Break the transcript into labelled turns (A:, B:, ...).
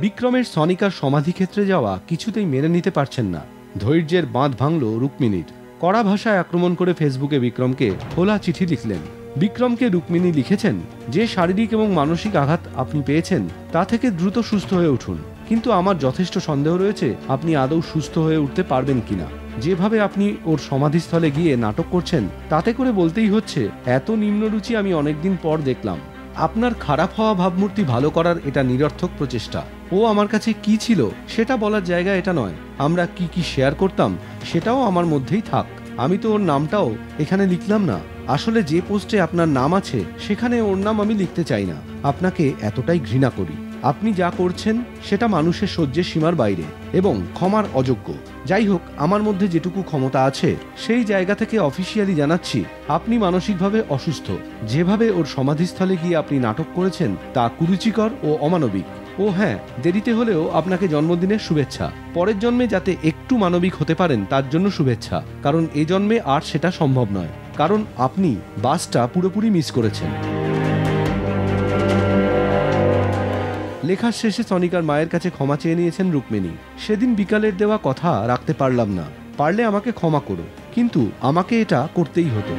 A: বিক্রমের সনিকার সমাধিক্ষেত্রে যাওয়া কিছুতেই মেনে নিতে পারছেন না। ধৈর্যের বাঁধ ভাঙল রুক্মিণীর। কড়া ভাষায় আক্রমণ করে ফেসবুকে বিক্রমকে খোলা চিঠি লিখলেন। বিক্রমকে রুক্মিণী লিখেছেন, যে শারীরিক এবং মানসিক আঘাত আপনি পেয়েছেন, তা থেকে দ্রুত সুস্থ হয়ে উঠুন। কিন্তু আমার যথেষ্ট সন্দেহ রয়েছে, আপনি আদৌ সুস্থ হয়ে উঠতে পারবেন কিনা। যেভাবে আপনি ওর সমাধিস্থলে গিয়ে নাটক করছেন, তাতে করে বলতেই হচ্ছে, এত নিম্নরুচি আমি অনেকদিন পর দেখলাম। আপনার খারাপ হওয়া ভাবমূর্তি ভালো করার এটা নিরর্থক প্রচেষ্টা। ও আমার কাছে কি ছিল, সেটা বলার জায়গা এটা নয়। আমরা কি কি শেয়ার করতাম, সেটাও আমার মধ্যেই থাক। আমি তো ওর নামটাও এখানে লিখলাম না। আসলে যে পোস্টে আপনার নাম আছে, সেখানে ওর নাম আমি লিখতে চাই না। আপনাকে এতটাই ঘৃণা করি। আপনি যা করছেন, সেটা মানুষের সহ্যের সীমার বাইরে এবং ক্ষমার অযোগ্য। যাই হোক, আমার মধ্যে যেটুকু ক্ষমতা আছে, সেই জায়গা থেকে অফিসিয়ালি জানাচ্ছি, আপনি মানসিকভাবে অসুস্থ। যেভাবে ওর সমাধিস্থলে গিয়ে আপনি নাটক করেছেন, তা কুরুচিকর ও অমানবিক। ও হ্যাঁ দেরিতে হলেও আপনাকে জন্মদিনের শুভেচ্ছা। পরের জন্মে যাতে একটু মানবিক হতে পারেন, তার জন্য শুভেচ্ছা। কারণ এ জন্মে আর সেটা সম্ভব নয়। কারণ আপনি বাসটা পুরোপুরি মিস করেছেন। লেখার শেষে সনিকার মায়ের কাছে ক্ষমা চেয়ে নিয়েছেন রুক্মিণী। সেদিন বিকালের দেওয়া কথা রাখতে পারলাম না। পারলে আমাকে ক্ষমা করো, কিন্তু আমাকে এটা করতেই হতো।